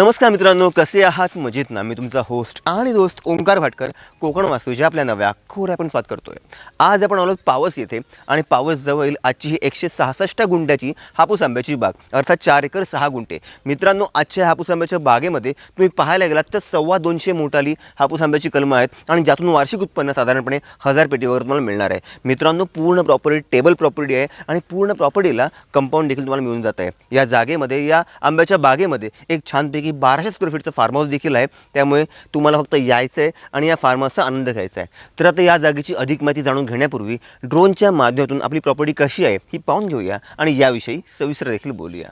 नमस्कार मित्रांनो कसे आहात? मजेत ना मी तुमचा होस्ट आणि दोस्त ओंकार भाटकर कोकण वास्तूच्या आपल्या नव्या खोऱ्या आपण स्वाद करतोय. आज आपण आलो पावस येथे आणि पावस जवळील आजची ही एकशे सहासष्ट गुंठ्याची हापूस आंब्याची बाग अर्थात चार एकर सहा गुंठे. मित्रांनो आजच्या हापूस आंब्याच्या बागेमध्ये तुम्ही पाहायला गेलात तर सव्वा दोनशे मोठाली हापूस आंब्याची कलमं आहेत आणि ज्यातून वार्षिक उत्पन्न साधारणपणे हजार पेटीवर तुम्हाला मिळणार आहे. मित्रांनो पूर्ण प्रॉपर्टी टेबल प्रॉपर्टी आहे आणि पूर्ण प्रॉपर्टीला कंपाऊंड देखील तुम्हाला मिळून जात आहे. या जागेमध्ये या आंब्याच्या बागेमध्ये एक छानपैकी बाराशे स्क्वेअर फीटचं फार्म हाऊस देखील आहे. त्यामुळे तुम्हाला फक्त यायचं आहे आणि या फार्म हाऊसचा आनंद घ्यायचा आहे तर आता या जागेची अधिक माहिती जाणून घेण्यापूर्वी ड्रोनच्या माध्यमातून आपली प्रॉपर्टी कशी आहे ही पाहून घेऊया आणि याविषयी सविस्तर देखील बोलूया.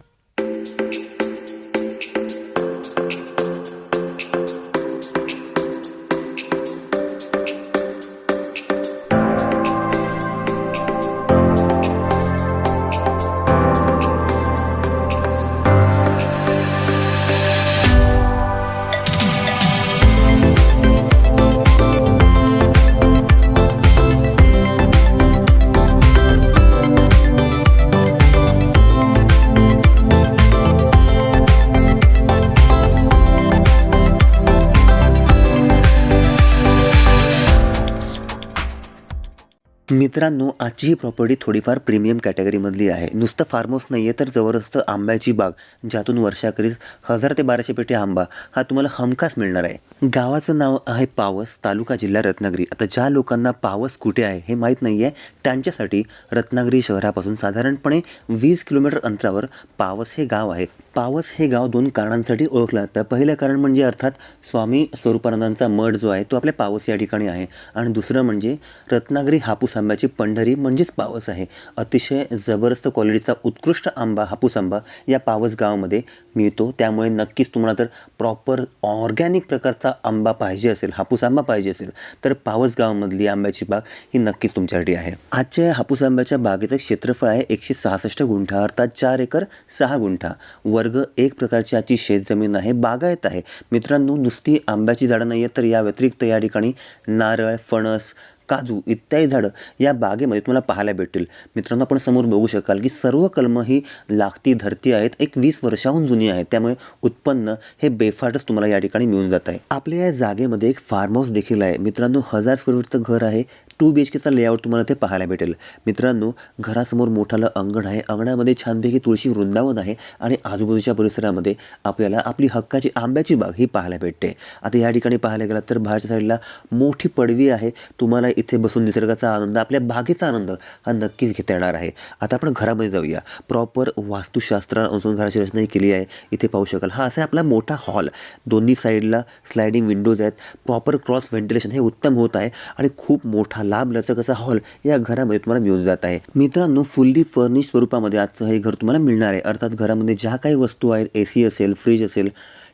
मित्रांनो आजची ही प्रॉपर्टी थोडीफार प्रीमियम कॅटेगरीमधली आहे. नुसतं फार्महाऊस नाही आहे तर जबरदस्त आंब्याची बाग ज्यातून वर्षाखेरीस हजार ते बाराशे पेटी आंबा हा तुम्हाला हमखास मिळणार आहे. गावाचं नाव आहे पावस तालुका जिल्हा रत्नागिरी. आता ज्या लोकांना पावस कुठे आहे हे माहीत नाही आहे त्यांच्यासाठी रत्नागिरी शहरापासून साधारणपणे वीस किलोमीटर अंतरावर पावस हे गाव आहे. पावस हे गाव दोन कारणांसाठी ओळखलं जातं. पहिलं कारण म्हणजे अर्थात स्वामी स्वरूपानंदांचा मठ जो आहे तो आपल्या पावस या ठिकाणी आहे. आणि दुसरं म्हणजे रत्नागिरी हापूस आंब्याची पंढरी म्हणजेच पावस आहे. अतिशय जबरदस्त क्वालिटीचा उत्कृष्ट आंबा हापूस आंबा या पावस गावामध्ये मिळतो. त्यामुळे नक्कीच तुम्हाला तर प्रॉपर ऑर्गॅनिक प्रकारचा आंबा पाहिजे असेल हापूस आंबा पाहिजे असेल तर पावस गावामधली आंब्याची बाग ही नक्कीच तुमच्यासाठी आहे. आजच्या हापूस आंब्याच्या बागेचं क्षेत्रफळ आहे एकशे सहासष्ट गुंठा अर्थात चार एकर सहा गुंठा. वर वर्ग एक प्रकारची आजची शेतजमीन आहे बागायत आहे. मित्रांनो नुसती आंब्याची झाडं नाही आहेत तर या व्यतिरिक्त या ठिकाणी नारळ फणस काजू इत्यादी झाडं या बागेमध्ये तुम्हाला पाहायला भेटतील. मित्रांनो आपण समोर बघू शकाल की सर्व कलमं ही लागती धरती आहेत एक वीस वर्षाहून जुनी आहेत. त्यामुळे उत्पन्न हे बेफाटच तुम्हाला या ठिकाणी मिळून जात आहे. आपल्या या जागेमध्ये एक फार्म हाऊस देखील आहे. मित्रांनो हजार स्क्वेअर फीटचं घर आहे. टू बी एच केचा लेआउट तुम्हाला ते पाहायला भेटेल. मित्रांनो घरासमोर मोठालं अंगण आहे. अंगणामध्ये छानपैकी तुळशी वृंदावन आहे आणि आजूबाजूच्या परिसरामध्ये आपल्याला आपली हक्काची आंब्याची बाग ही पाहायला भेटते. आता या ठिकाणी पाहायला गेलात तर बाहेरच्या साईडला मोठी पडवी आहे. तुम्हाला इथे बसून निसर्गाचा आनंद आपल्या बागेचा आनंद हा नक्कीच घेता येणार आहे. आता आपण घरामध्ये जाऊया. प्रॉपर वास्तुशास्त्र अजून घराची रचना ही केली आहे. इथे पाहू शकाल. हा असा आपला मोठा हॉल दोन्ही साईडला स्लायडिंग विंडोज आहेत. प्रॉपर क्रॉस व्हेंटिलेशन हे उत्तम होत आहे. आणि खूप मोठा लांब लचक असा हॉल या घरामध्ये तुम्हाला मिळून जात आहे. मित्रांनो फुल्ली फर्निश स्वरूपामध्ये आजचं हे घर तुम्हाला मिळणार आहे. अर्थात घरामध्ये ज्या काही वस्तू आहेत ए सी असेल फ्रीज असेल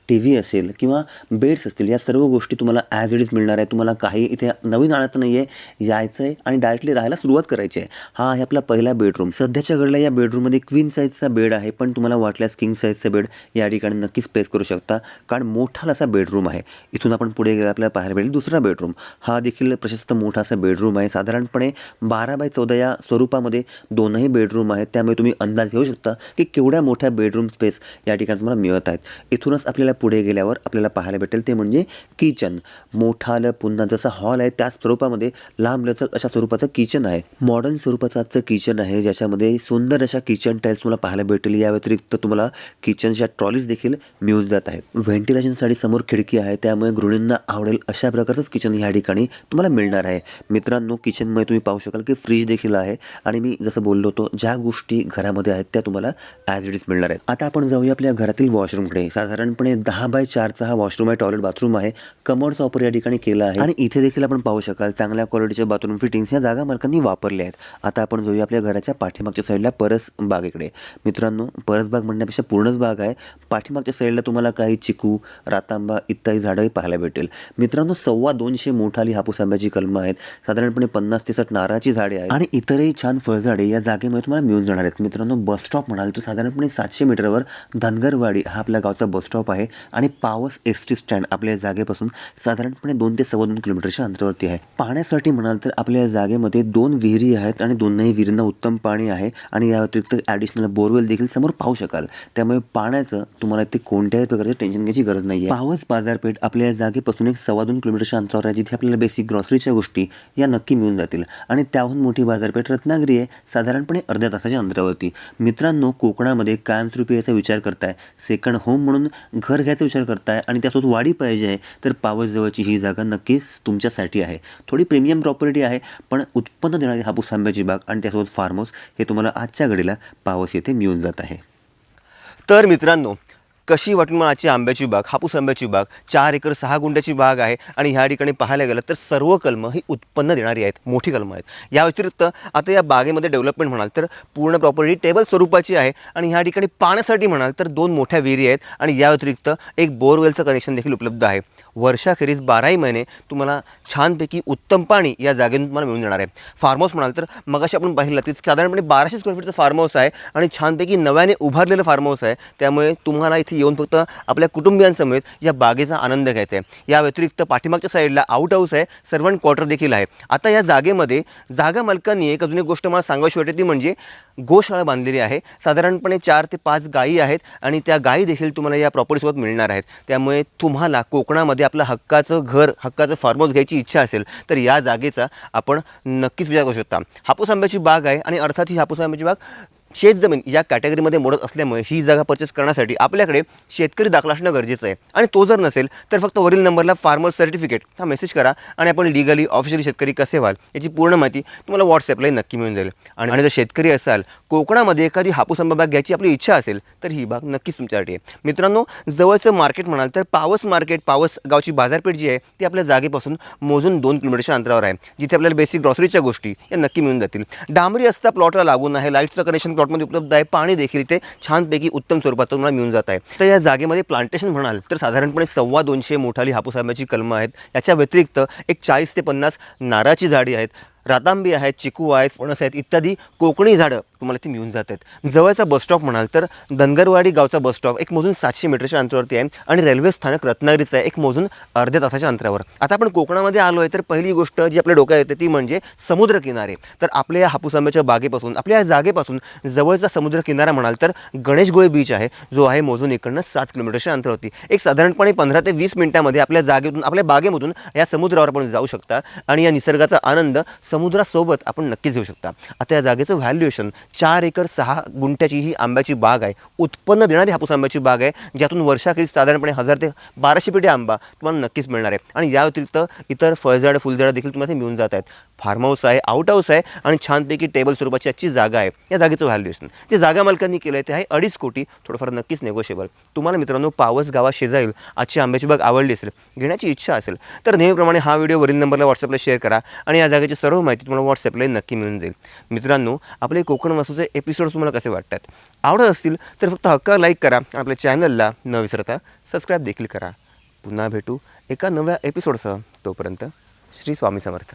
टी व्ही असेल किंवा बेड्स असतील या सर्व गोष्टी तुम्हाला ॲज इट इज मिळणार आहे. तुम्हाला काही इथे नवीन आणत नाही आहे यायचं आहे आणि डायरेक्टली राहायला सुरुवात करायची आहे. हा आहे आपला पहिला बेडरूम सध्याच्या घडला या बेडरूममध्ये क्वीन साईजचा बेड आहे पण तुम्हाला वाटल्यास किंग साईजचा बेड या ठिकाणी नक्कीच स्पेस करू शकता. कारण मोठा असा बेडरूम आहे. इथून आपण पुढे गेला आपल्याला पाहायला भेटेल दुसरा बेडरूम हा देखील प्रशस्त मोठा असा बेडरूम आहे. साधारणपणे बारा बाय चौदा या स्वरूपामध्ये दोनही बेडरूम आहेत. त्यामुळे तुम्ही अंदाज घेऊ शकता की केवढ्या मोठ्या बेडरूम स्पेस या ठिकाणी तुम्हाला मिळत आहेत. इथूनच आपल्याला पुढे गेल्यावर आपल्याला पाहायला भेटेल ते म्हणजे किचन. मोठालं पुन्हा जसा हॉल आहे त्याच स्वरूपामध्ये लांबलचक अशा स्वरूपाचं किचन आहे. मॉडर्न स्वरूपाचं आजचं किचन आहे ज्याच्यामध्ये सुंदर अशा किचन टाईल्स तुम्हाला पाहायला भेटेल. या व्यतिरिक्त तुम्हाला किचनच्या ट्रॉलीज देखील मिळून जात आहेत. व्हेंटिलेशनसाठी समोर खिडकी आहे त्यामुळे गृहिणींना आवडेल अशा प्रकारचंच किचन ह्या ठिकाणी तुम्हाला मिळणार आहे. मित्रांनो किचनमध्ये तुम्ही पाहू शकाल की फ्रीज देखील आहे आणि मी जसं बोललो होतो ज्या गोष्टी घरामध्ये आहेत त्या तुम्हाला ॲज इट इज मिळणार आहेत. आता आपण जाऊया आपल्या घरातील वॉशरूमकडे साधारणपणे दहा बाय चारचा हा वॉशरूम आहे टॉयलेट बाथरूम आहे. कमोडचा वापर या ठिकाणी केला आहे. आणि इथे देखील आपण पाहू शकाल चांगल्या क्वालिटीच्या बाथरूम फिटिंग्स या जागा मालकांनी वापरल्या आहेत. आता आपण जाऊया आपल्या घराच्या पाठीमागच्या साईडला परस बागेकडे. मित्रांनो परस बाग म्हणण्यापेक्षा पूर्णच बाग आहे. पाठीमागच्या साईडला तुम्हाला काही चिकू रातांबा इत्यादी झाडंही पाहायला भेटेल. मित्रांनो सव्वा दोनशे मोठाली हापूस आंब्याची कलमं आहेत. साधारणपणे पन्नास ते साठ नारळाची झाडे आहेत. आणि इतरही छान फळझाडे या जागेमध्ये तुम्हाला मिळून जाणार आहेत. मित्रांनो बस स्टॉप म्हणाल तर साधारणपणे सातशे मीटरवर धनगरवाडी हा आपल्या गावचा बस स्टॉप आहे. आणि पावस एस टी स्टँड आपल्या जागेपासून साधारणपणे दोन ते सव्वा दोन किलोमीटरच्या अंतरावरती आहे. पाण्यासाठी म्हणाल तर आपल्या या जागेमध्ये दोन विहिरी आहेत आणि दोनही विहिरींना उत्तम पाणी आहे आणि या व्यतिरिक्त ॲडिशनल बोरवेल देखील समोर पाहू शकाल. त्यामुळे पाण्याचं तुम्हाला ते कोणत्याही प्रकारचं टेन्शन घ्यायची गरज नाही आहे पावस बाजारपेठ आपल्या या जागेपासून एक सव्वा दोन किलोमीटरच्या अंतरावर आहे जिथे आपल्याला बेसिक ग्रॉसरीच्या गोष्टी या नक्की मिळून जातील. आणि त्याहून मोठी बाजारपेठ रत्नागिरी आहे साधारणपणे अर्ध्या तासाच्या अंतरावरती. मित्रांनो कोकणामध्ये कायमस्वरूपी याचा विचार करताय. सेकंड होम म्हणून घर घ्यायचा विचार करताय आणि त्यासोबत वाढी पाहिजे आहे तर पावस जवळची ही जागा नक्कीच तुमच्यासाठी आहे. थोडी प्रीमियम प्रॉपर्टी आहे पण उत्पन्न देणारी हापूस आंब्याची बाग आणि त्यासोबत फार्म हाऊस हे तुम्हाला आजच्या घडीला पावस येथे मिळून जात आहे. तर मित्रांनो कशी वाटून मनाची आंब्याची बाग हापूस आंब्याची बाग? चार एकर सहा गुंड्याची बाग आहे आणि ह्या ठिकाणी पाहायला गेलं तर सर्व कलमं ही उत्पन्न देणारी आहेत मोठी कलमं आहेत. या व्यतिरिक्त आता या बागेमध्ये डेव्हलपमेंट म्हणाल तर पूर्ण प्रॉपर्टी टेबल स्वरूपाची आहे आणि ह्या ठिकाणी पाण्यासाठी म्हणाल तर दोन मोठ्या विहिरी आहेत आणि या व्यतिरिक्त एक बोरवेलचं कनेक्शन देखील उपलब्ध आहे. वर्षाखेरीज बाराही महिने तुम्हाला छानपैकी उत्तम पाणी या जागेतून तुम्हाला मिळून जाणार आहे. फार्म हाऊस म्हणाल तर मगाशी आपण पाहिलं की साधारणपणे बाराशे स्क्वेअर फीटचं फार्म हाऊस आहे आणि छानपैकी नव्याने उभारलेलं फार्म हाऊस आहे. त्यामुळे तुम्हाला इथे येऊन फक्त आपल्या कुटुंबियांसमेत या बागेचा आनंद घ्यायचा आहे. या व्यतिरिक्त पाठीमागच्या साईडला आउट हाऊस आहे सर्वंट क्वार्टर देखील आहे. आता या जागेमध्ये जागा मालकांनी एक अजून एक गोष्ट मला सांगायची वाटते ती म्हणजे गोशाळा बांधलेली आहे. साधारणपणे चार ते पाच गायी आहेत आणि त्या गायी देखील तुम्हाला या प्रॉपर्टीसोबत मिळणार आहेत. त्यामुळे तुम्हाला कोकणामध्ये आपलं हक्काचं घर हक्काचं फार्म हाऊस घ्यायची इच्छा असेल तर या जागेचा आपण नक्कीच विचार करू शकता. हापूस आंब्याची बाग आहे आणि अर्थात ही हापूस आंब्याची बाग शेतजमीन या कॅटेगरीमध्ये मोडत असल्यामुळे ही जागा परचेस करण्यासाठी आपल्याकडे शेतकरी दाखला असणं गरजेचं आहे. आणि तो जर नसेल तर फक्त वरील नंबरला फार्मर सर्टिफिकेट हा मेसेज करा आणि आपण लिगली ऑफिशियली शेतकरी कसे व्हाल याची पूर्ण माहिती तुम्हाला व्हॉट्सअपलाही नक्की मिळून जाईल. आणि जर शेतकरी असाल कोकणामध्ये एखादी हापूस आंबा बाग घ्यायची आपली इच्छा असेल तर ही बाग नक्कीच तुमच्यासाठी आहे. मित्रांनो जवळचं मार्केट म्हणाल तर पावस मार्केट पावस गावची बाजारपेठ जी आहे ती आपल्या जागेपासून मोजून दोन किलोमीटरच्या अंतरावर आहे. जिथे आपल्याला बेसिक ग्रॉसरीच्या गोष्टी या नक्की मिळून जातील. डांबरी असता प्लॉटला लागून आहे लाईटचं कनेक्शन प्लॉटमध्ये उपलब्ध आहे. पाणी देखील इथे छानपैकी उत्तम स्वरूपात तुम्हाला मिळून जात आहे. तर या जागेमध्ये प्लांटेशन म्हणाल तर साधारणपणे सव्वा दोनशे मोठाली हापूस आंब्याची कलमं आहेत. याच्या व्यतिरिक्त एक चाळीस ते पन्नास नारळाची झाडी आहेत. रातांबी आहेत चिकू आहेत फणस आहेत इत्यादी कोकणी झाडं तुम्हाला ती मिळून जात आहेत. जवळचा बसस्टॉप म्हणाल तर धनगरवाडी गावचा बसस्टॉप एक मोजून सातशे मीटरच्या अंतरावरती आहे आणि रेल्वे स्थानक रत्नागिरीचं आहे एक मोजून अर्ध्या तासाच्या अंतरावर. आता आपण कोकणामध्ये आलो आहे तर पहिली गोष्ट जी आपल्या डोक्यात येते ती म्हणजे समुद्रकिनारे. तर आपल्या या हापूस आंब्याच्या बागेपासून आपल्या या जागेपासून जवळचा समुद्रकिनारा म्हणाल तर गणेशगोळे बीच आहे जो आहे मोजून इकडनं सात किलोमीटरच्या अंतरावरती. एक साधारणपणे पंधरा ते वीस मिनिटामध्ये आपल्या जागेतून आपल्या बागेमधून या समुद्रावर आपण जाऊ शकता आणि या निसर्गाचा आनंद समुद्रासोबत आपण नक्कीच घेऊ शकता. आता या जागेचं व्हॅल्युएशन चार एकर सहा गुंठ्याची ही आंब्याची बाग आहे. उत्पन्न देणारी हापूस आंब्याची बाग आहे ज्यातून वर्षाखेरीज साधारणपणे हजार ते बाराशे पेटी आंबा तुम्हाला नक्कीच मिळणार आहे. आणि या व्यतिरिक्त इतर फळझाडं फुलझाडं देखील तुम्हाला ते मिळून जात आहेत. फार्म हाऊस आहे आउट हाऊस आहे आणि छानपैकी टेबल स्वरूपाची आजची जागा आहे. या जागेचं व्हॅल्युएशन जे जागा मालकांनी केलं आहे ते आहे अडीच कोटी थोडंफार नक्कीच नेगोशिएबल तुम्हाला मित्रांनो पावस गावात शेजाईल आजची आंब्याची बाग आवडली असेल घेण्याची इच्छा असेल तर नेहमीप्रमाणे हा व्हिडिओ वरील नंबरला व्हॉट्सअपला शेअर करा आणि या जागेची सर्व माहिती तुम्हाला व्हॉट्सअपला नक्की मिळून जाईल. मित्रांनो आपले कोकण वासूचे एपिसोड तुम्हाला कसे वाटतात? आवडत असतील तर फक्त हक्का लाईक करा आणि आपल्या चॅनलला न विसरता सबस्क्राईब देखील करा. पुन्हा भेटू एका नव्या एपिसोडसह तोपर्यंत श्री स्वामी समर्थ.